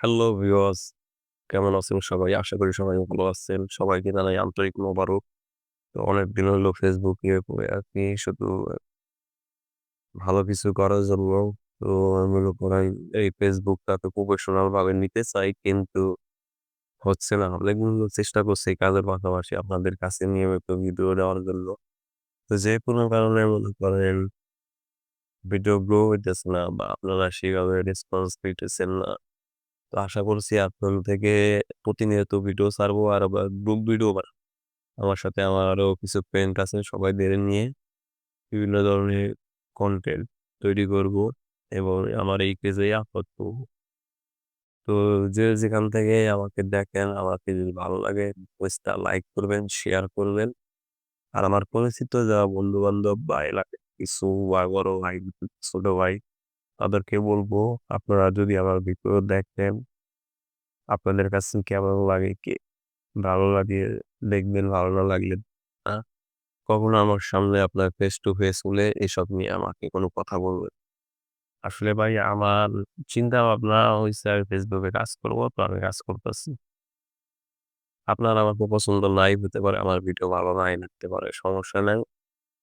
Hello viewers, কেমন আছেন সবাই? আশা করি সবাই ভালো আছেন। সবাইকে জানাই আন্তরিক মোবারক। তো অনেকদিন হইল Facebook নিয়ে পড়ে আছি, শুধু ভালো কিছু করার জন্য। তো মনে করেন এই Facebook টাকে প্রফেশনাল ভাবে নিতে চাই, কিন্তু হচ্ছে না। অনেকগুলো চেষ্টা করছি কাজের পাশাপাশি আপনাদের কাছে নিয়মিত ভিডিও দেওয়ার জন্য। তো যে কোনো কারণে মনে করেন ভিডিও গ্রো হইতেছে না বা আপনারা সেভাবে রেসপন্স পেতেছেন না। তো আশা করছি আপনার থেকে প্রতিনিয়ত ভিডিও ছাড়বো আর গ্রুপ ভিডিও বানাবো। আমার সাথে আমার আরও কিছু ফ্রেন্ড আছে সবাই সবাইদের নিয়ে বিভিন্ন ধরনের কন্টেন্ট তৈরি করব এবং আমার এই পেজে আপলোড করব। তো যে যেখান থেকে আমাকে দেখেন আমাকে যদি ভালো লাগে পেজটা লাইক করবেন, শেয়ার করবেন। আর আমার পরিচিত যারা বন্ধু-বান্ধব বা এলাকার কিছু বড় ভাই, ছোট ভাই তাদেরকে বলব আপনারা যদি আমার ভিডিও দেখেন আপনাদের কাছে কেমন লাগে কি ভালো লাগে দেখবেন, ভালো না লাগলে। কখনো আমার সামনে আপনার ফেস টু ফেস হলে এসব নিয়ে আমাকে কোনো কথা বলবেন। আসলে ভাই আমার চিন্তা ভাবনা হয়েছে আমি এ কাজ করব তো আমি কাজ করতেছি। আপনার আমাকে পছন্দ নাই হতে পারে, আমার ভিডিও ভালো নাই লাগতে পারে, সমস্যা নাই।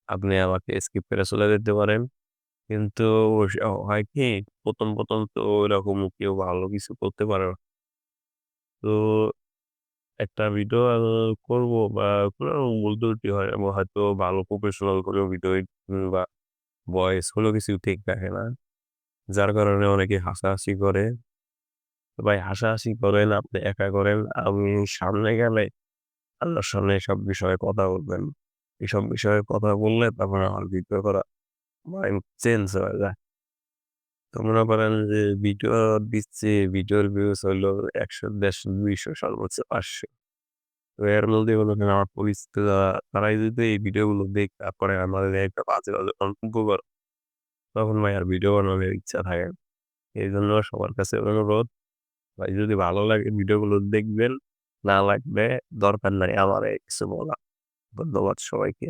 আপনি আমাকে স্কিপ করে চলে যেতে পারেন। কিন্তু হয় কি ১ম, ১ম তো ওইরকম কেউ ভালো কিছু করতে পারে না। তো একটা ভিডিও করব বা কোনো হয় এবং হয়তো ভালো প্রফেশনাল কোনো ভিডিও বা ভয়েস কোনো কিছু ঠিক রাখে না। যার কারণে অনেকে হাসাহাসি করে। তো ভাই হাসাহাসি করেন, আপনি একা করেন। আমি সামনে গেলে আল্লাহর সামনে এসব বিষয়ে কথা বলবেন। এসব বিষয়ে কথা বললে তারপর আমার ভিডিও করা মাইন্ড চেঞ্জ হয়ে যায়। তো মনে করেন যে ভিডিও দিচ্ছি, ভিডিওর ভিউজ হইল ১০০, ১৫০, ২০০ সর্বোচ্চ ৫০০। তো এর মধ্যে করেন আমার পরিচিত তারাই যদি এই ভিডিওগুলো দেখে তারপরে আমাদের একটা বাজে, বাজে মন্তব্য করে তখন ভাই আর ভিডিও বানানোর ইচ্ছা থাকে না। এইজন্য সবার কাছে অনুরোধ ভাই যদি ভালো লাগে ভিডিওগুলো দেখবেন, না লাগবে দরকার নাই আমারে কিছু বলা ধন্যবাদ সবাইকে।